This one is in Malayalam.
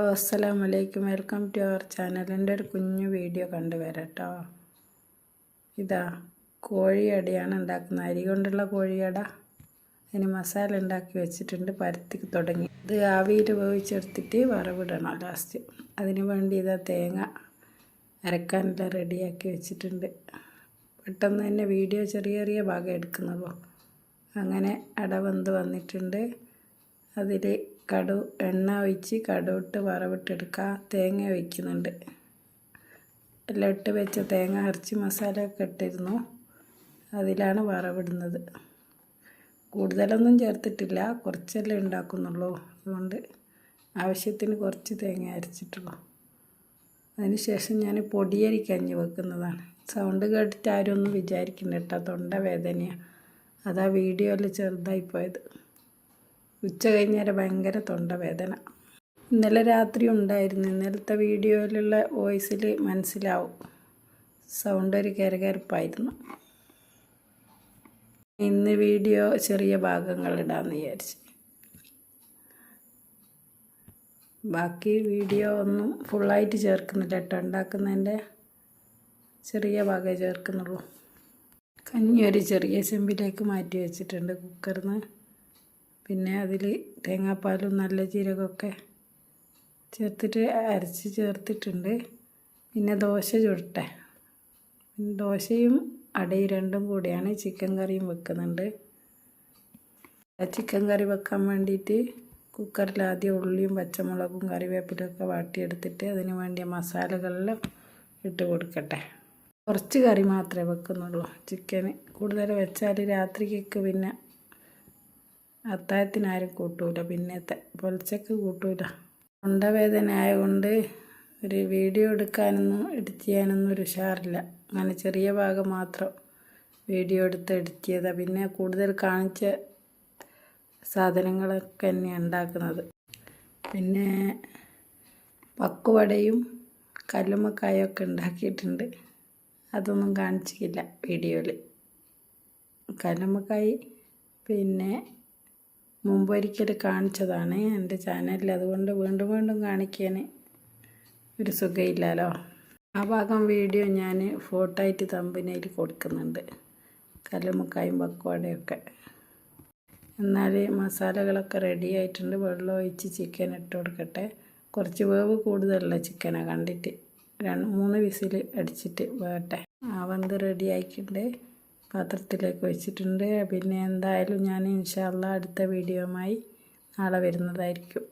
അസ്സലാമു വലൈക്കും വെൽക്കം ടു അവർ ചാനൽ. എന്റെ ഒരു കുഞ്ഞു വീഡിയോ കണ്ടുവരാം കേട്ടോ ഇതാ കോഴിയടയാണ് ഉണ്ടാക്കുന്നത്. അരി കൊണ്ടുള്ള കോഴിയട അതിന് മസാല ഉണ്ടാക്കി വെച്ചിട്ടുണ്ട്. പരത്തി തുടങ്ങി. ഇത് ആവിയിൽ വേവിച്ചെടുത്തിട്ട് വറവിടണം ലാസ്റ്റ് അതിന് വേണ്ടി ഇതാ തേങ്ങ അരക്കാനെല്ലാം റെഡിയാക്കി വെച്ചിട്ടുണ്ട്. പെട്ടെന്ന് തന്നെ വീഡിയോ ചെറിയ ചെറിയ ഭാഗം എടുക്കുന്നപ്പോൾ അങ്ങനെ അട വെന്ത് വന്നിട്ടുണ്ട്. അതിൽ കടു എണ്ണ ഒഴിച്ച് കടുവിട്ട് വറവിട്ടെടുക്കുക തേങ്ങ ഒഴിക്കുന്നുണ്ട്. എല്ലാം ഇട്ട് വെച്ച തേങ്ങ ഇറച്ചി മസാല ഒക്കെ ഇട്ടിരുന്നു. അതിലാണ് വറവിടുന്നത്. കൂടുതലൊന്നും ചേർത്തിട്ടില്ല. കുറച്ചല്ലേ ഉണ്ടാക്കുന്നുള്ളൂ. അതുകൊണ്ട് ആവശ്യത്തിന് കുറച്ച് തേങ്ങ അരച്ചിട്ടുള്ളൂ. അതിന് ശേഷം ഞാൻ പൊടിയരി കഞ്ഞി വെക്കുന്നതാണ്. സൗണ്ട് കേട്ടിട്ട് ആരും ഒന്നും വിചാരിക്കണ്ട കേട്ടോ. തൊണ്ട വേദനയാണ് അതാ വീഡിയോയിൽ ചെറുതായി പോയത്. ഉച്ച കഴിഞ്ഞാൽ ഭയങ്കര തൊണ്ടവേദന. ഇന്നലെ രാത്രി ഉണ്ടായിരുന്നു. ഇന്നലത്തെ വീഡിയോയിലുള്ള വോയിസിൽ മനസ്സിലാവും. സൗണ്ട് ഒരു കരകരപ്പായിരുന്നു. ഇന്ന് വീഡിയോ ചെറിയ ഭാഗങ്ങൾ വിചാരിച്ച്. ബാക്കി വീഡിയോ ഒന്നും ഫുള്ളായിട്ട് ചേർക്കുന്നില്ല കേട്ടോ. ഉണ്ടാക്കുന്നതിന്റെ ചെറിയ ഭാഗമേ ചേർക്കുന്നുള്ളൂ. കഞ്ഞി ഒരു ചെറിയ ചെമ്പിലേക്ക് മാറ്റി വെച്ചിട്ടുണ്ട് കുക്കറിൽ നിന്ന് പിന്നെ അതിൽ തേങ്ങാപ്പാലും നല്ല ജീരകമൊക്കെ ചേർത്തിട്ട് അരച്ച് ചേർത്തിട്ടുണ്ട്. പിന്നെ ദോശ ചുടട്ടെ. ദോശയും അടയും രണ്ടും കൂടിയാണ് ചിക്കൻ കറിയും വെക്കുന്നുണ്ട്. ചിക്കൻ കറി വെക്കാൻ വേണ്ടിയിട്ട് കുക്കറിൽ ആദ്യം ഉള്ളിയും പച്ചമുളകും കറിവേപ്പിലൊക്കെ വാട്ടിയെടുത്തിട്ട് അതിന് വേണ്ടിയ മസാലകളെല്ലാം ഇട്ട് കൊടുക്കട്ടെ. കുറച്ച് കറി മാത്രമേ വെക്കുന്നുള്ളൂ. ചിക്കന് കൂടുതൽ വെച്ചാൽ രാത്രിക്കൊക്കെ പിന്നെ അത്താഴത്തിനാരും കൂട്ടൂല. പിന്നെ പൊലച്ചക്ക് കൂട്ടൂല. തൊണ്ടവേദന ആയതുകൊണ്ട് ഒരു വീഡിയോ എടുക്കാനൊന്നും എഡിറ്റ് ചെയ്യാനൊന്നും ഒരു ഉഷാറില്ല. അങ്ങനെ ചെറിയ ഭാഗം മാത്രം വീഡിയോ എടുത്ത് എഡിറ്റ് ചെയ്താൽ പിന്നെ കൂടുതൽ കാണിച്ച സാധനങ്ങളൊക്കെ തന്നെ ഉണ്ടാക്കുന്നത്. പിന്നെ പക്കുവടയും കല്ലുമ്മക്കായൊക്കെ ഉണ്ടാക്കിയിട്ടുണ്ട്. അതൊന്നും കാണിച്ചില്ല വീഡിയോയിൽ. കല്ലുമ്മക്കായി പിന്നെ മുമ്പൊരിക്കൽ കാണിച്ചതാണ് എന്റെ ചാനലിൽ. അതുകൊണ്ട് വീണ്ടും വീണ്ടും കാണിക്കാൻ ഒരു സുഖമില്ലല്ലോ ആ ഭാഗം വീഡിയോ ഞാൻ ഫോട്ടോ ആയിട്ട് തമ്പനയിൽ കൊടുക്കുന്നുണ്ട്. കല്ലുമുക്കായും പക്വാടയൊക്കെ. എന്നാൽ മസാലകളൊക്കെ റെഡി ആയിട്ടുണ്ട്. വെള്ളം ഒഴിച്ച് ചിക്കൻ ഇട്ട് കൊടുക്കട്ടെ. കുറച്ച് വേവ് കൂടുതലുള്ള ചിക്കനാണ് കണ്ടിട്ട്. രണ്ട് മൂന്ന് വിസിൽ അടിച്ചിട്ട് വേട്ടെ ആ വന്ത് റെഡി ആയിട്ടുണ്ട്? പാത്രത്തിലേക്ക് വെച്ചിട്ടുണ്ട്. പിന്നെ എന്തായാലും ഞാൻ ഇൻഷാല്ല അടുത്ത വീഡിയോയുമായി നാളെ വരുന്നതായിരിക്കും.